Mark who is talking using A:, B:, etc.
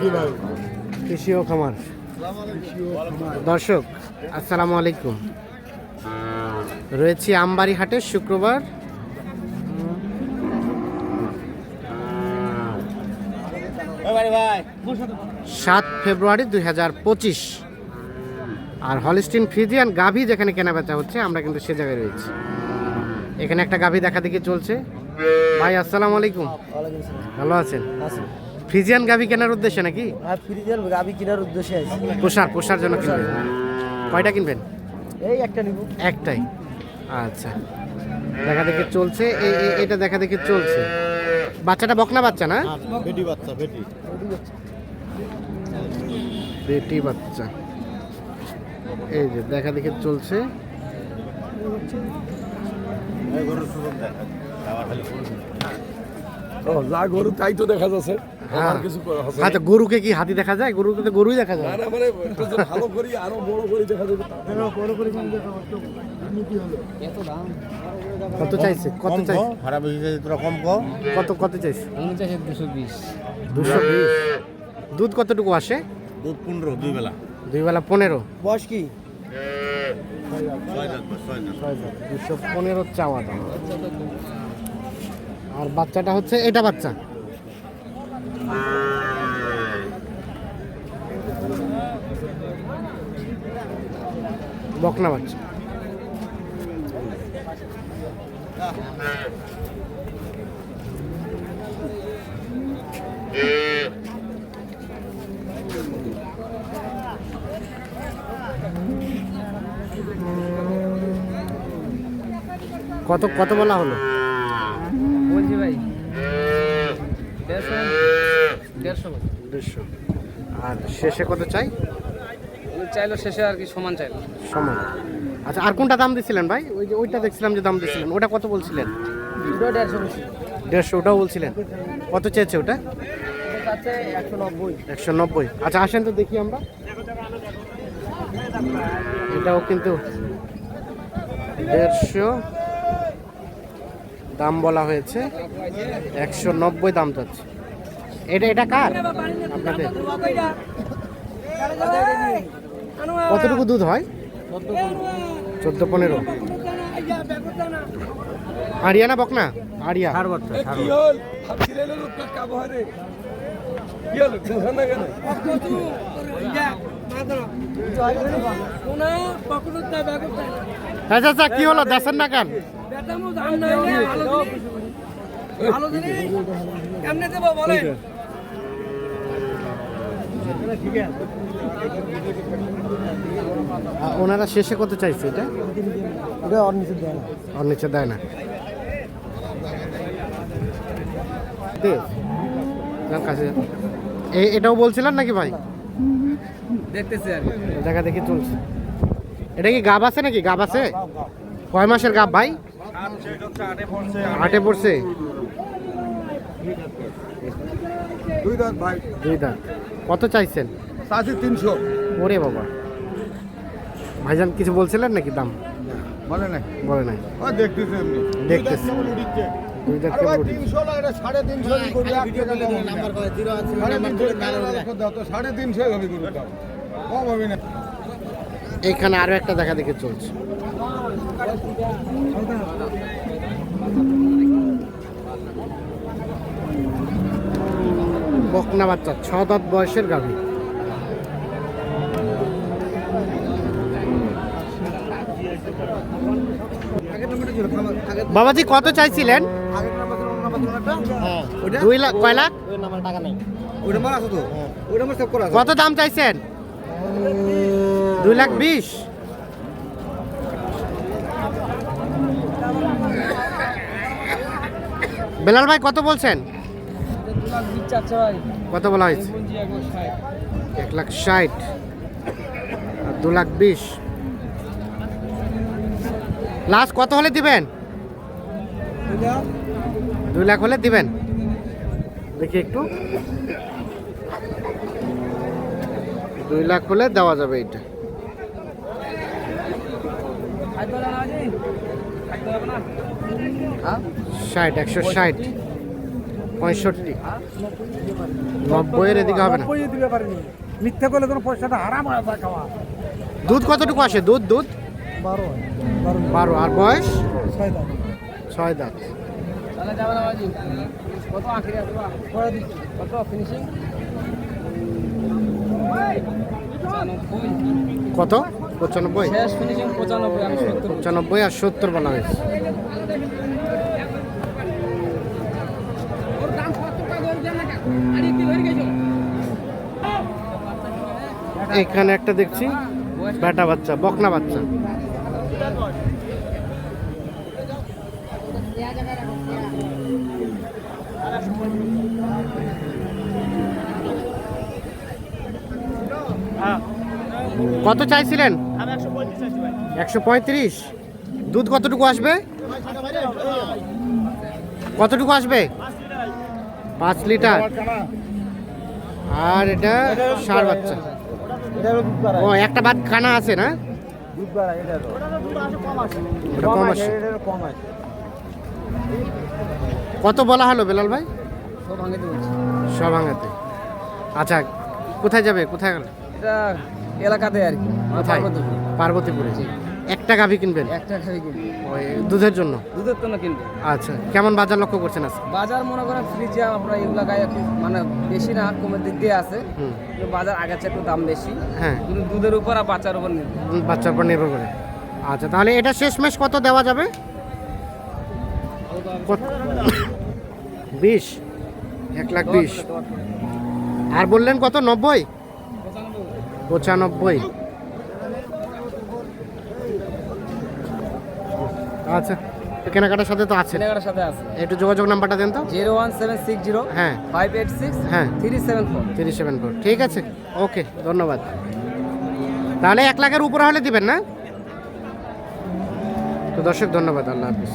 A: কৃষি ও খামার। দর্শক আসসালামু আলাইকুম। রয়েছি আমবাড়ি হাটের শুক্রবার। সাত ফেব্রুয়ারি দুই হাজার পঁচিশ। আর হলিস্টিন ফ্রিজিয়ান গাভী যেখানে কেনা বেচা হচ্ছে আমরা কিন্তু সে জায়গায় রয়েছি। এখানে একটা গাভী দেখা দেখি চলছে। ভাই আসসালামু আলাইকুম। ভালো আছেন? ফ্রিজিয়ান গাভী কেনার উদ্দেশ্যে নাকি?
B: আর ফ্রিজের গাবি কেনার উদ্দেশ্যে আছে
A: পোষার পোষার জন্য কিনবেন। কয়টা কিনবেন?
B: এই একটা নিব।
A: একটাই। আচ্ছা। দেখা দেখে চলছে। এই এ- এটা দেখা দেখে চলছে। বাচ্চাটা বকনা বাচ্চা না?
C: বেটি বাচ্চা বেটি।
A: বেটি বাচ্চা। এই যে দেখা দেখে চলছে।
D: ও যা গরু তাই তো দেখা যাচ্ছে।
A: হ্যাঁ।
D: করা।
A: আচ্ছা গরুকে কি হাতি দেখা যায়? গরুকে তো গরুই দেখা যায়।
D: না, মানে একটু ভালো করি আরও বড় করি দেখা যাবে।
A: কত চাইছে? কত চাইছে
C: ভাড়া বেশি চাইছে তোরা কম কো
A: কত কত চাইছে?
B: দুশো বিশ।
A: দুশো বিশ। দুধ কতটুকু আসে?
C: দুধ পনেরো দুই বেলা।
A: দুই বেলা পনেরো।
B: বয়স কি?
A: দুশো পনেরো চাওয়া দাম। আর বাচ্চাটা হচ্ছে এটা বাচ্চা। বকনা বাচ্চা। কত কত বলা হলো?
B: বলছি ভাই। দেড়শো। দেড়শো
A: আর শেষে কত চাই?
B: চাইলো শেষে আর কি সমান চাইলো
A: সময় আচ্ছা আর কোনটা দাম দিছিলেন ভাই? ওই যে ওইটা দেখছিলাম যে দাম দিছিলেন। ওটা কত বলছিলেন?
B: দেড়শো
A: দেড়শো ওটাও বলছিলেন। কত চেয়েছে ওটা?
B: একশো নব্বই।
A: একশো নব্বই। আচ্ছা আসেন তো দেখি আমরা। এটাও কিন্তু দেড়শো। দাম বলা হয়েছে। একশো নব্বই দাম যাচ্ছে। এটা এটা কার? আপনাদের? কতটুকু দুধ হয়? চোদ্দ পনেরো। আরিয়া না বকনা? আরিয়া।
D: রে কি হল? বুঝা না কেন?
A: আচ্ছা আচ্ছা কি হলো? দেশের না কেন? আ, ওনারা শেষে কত চাইছে এটা?
B: ওটা অর নিচে দেয় না।
A: ওর নিচে দেয় না। দে, কাছে। এটাও বলছিলেন নাকি ভাই?
B: দেখতেছি আর
A: দেখা দেখি চলছে। এটা কি গাব আছে নাকি? গাব আছে? কয় মাসের গাব ভাই? আটে পড়ছে।
D: দুই দাঁত ভাই।
A: দুই দাঁত। কত চাইছেন?
D: চাষি তিনশো।
A: ওরে বাবা। ভাইজান কিছু বলছিলেন নাকি দাম?
D: মানে না
A: বলে নাই।
D: ও দেখতেছি
A: দাঁত
D: আরে
A: একটা দেখা দেখে চলছে। বকনা বাচ্চা ছ দাঁত বয়সের গাভী। বাবাজি কত চাইছিলেন? দুই লাখ কয় লাখ?
B: করা
A: কত দাম চাইছেন? দুই লাখ বিশ। বেলাল ভাই কত বলছেন? কত বলা হয়েছে? এক লাখ ষাট। দু লাখ বিশ। লাস্ট কত হলে দিবেন? দুই লাখ হলে দিবেন। দেখি একটু। দুই লাখ হলে দেওয়া যাবে এটা ষাট একশো ষাট পঁয়ষট্টি। নব্বইয়ের এদিকে হবে না।
B: মিথ্যা করলে তোর পয়সাটা হারাম
A: দুধ কতটুকু আসে? দুধ দুধ?
B: বারো
A: আর বয়স?
B: ছয় দাম
A: ছয় দাঁত।
B: কত
A: পঁচানব্বই?
B: পঁচানব্বই
A: আর সত্তর। বলা হয়েছে। এখানে একটা দেখছি। বেটা বাচ্চা বকনা বাচ্চা। কত চাইছিলেন? একশো পঁয়ত্রিশ দুধ কতটুকু আসবে? কতটুকু আসবে? পাঁচ লিটার। আর এটা সার বাচ্চা। ও একটা বাদ খানা আছে না?
B: দুধ এটা তো
A: ওটা কম আসে
B: কম আছে।
A: কত বলা হলো বেলাল ভাই?
B: সব
A: আঙাতে ভাঙাতে। আচ্ছা কোথায় যাবে? কোথায় গেল?
B: এটা এলাকাতে আর কি
A: কোথায়?
B: পার্বতীপুর।
A: একটা গাভি কিনবেন?
B: একটা খাবি কিনবো।
A: ওই দুধের জন্য?
B: দুধের জন্য কিনবেন
A: আচ্ছা কেমন বাজার লক্ষ্য করছেন আজকে?
B: বাজার মনে করেন ফ্রিজে আমরা এগুলা গায়ে মানে বেশি না কমের দিক দিয়ে আছে।
A: হুম।
B: বাজার আগের চেয়ে একটু দাম বেশি।
A: হ্যাঁ।
B: কিন্তু দুধের উপর আর বাচ্চার উপর নির্ভর
A: বাচ্চার উপর নির্ভর করে। আচ্ছা তাহলে এটা শেষমেশ কত দেওয়া যাবে? কত- বিশ? এক লাখ বিশ। আর বললেন কত? নব্বই? পঁচানব্বই। আচ্ছা কেনাকাটার সাথে তো আছে।
B: কেনাকাটার সাথে আছে।
A: একটু যোগাযোগ নাম্বারটা দেন তো।
B: Zero one seven six zero
A: হ্যাঁ।
B: ফাইভ এইট সিক্স
A: হ্যাঁ।
B: Three seven four.
A: Three seven four. ঠিক আছে। ওকে ধন্যবাদ। তাহলে এক লাখের উপরে হলে দিবেন না? তো দর্শক ধন্যবাদ। আল্লাহ হাফিজ।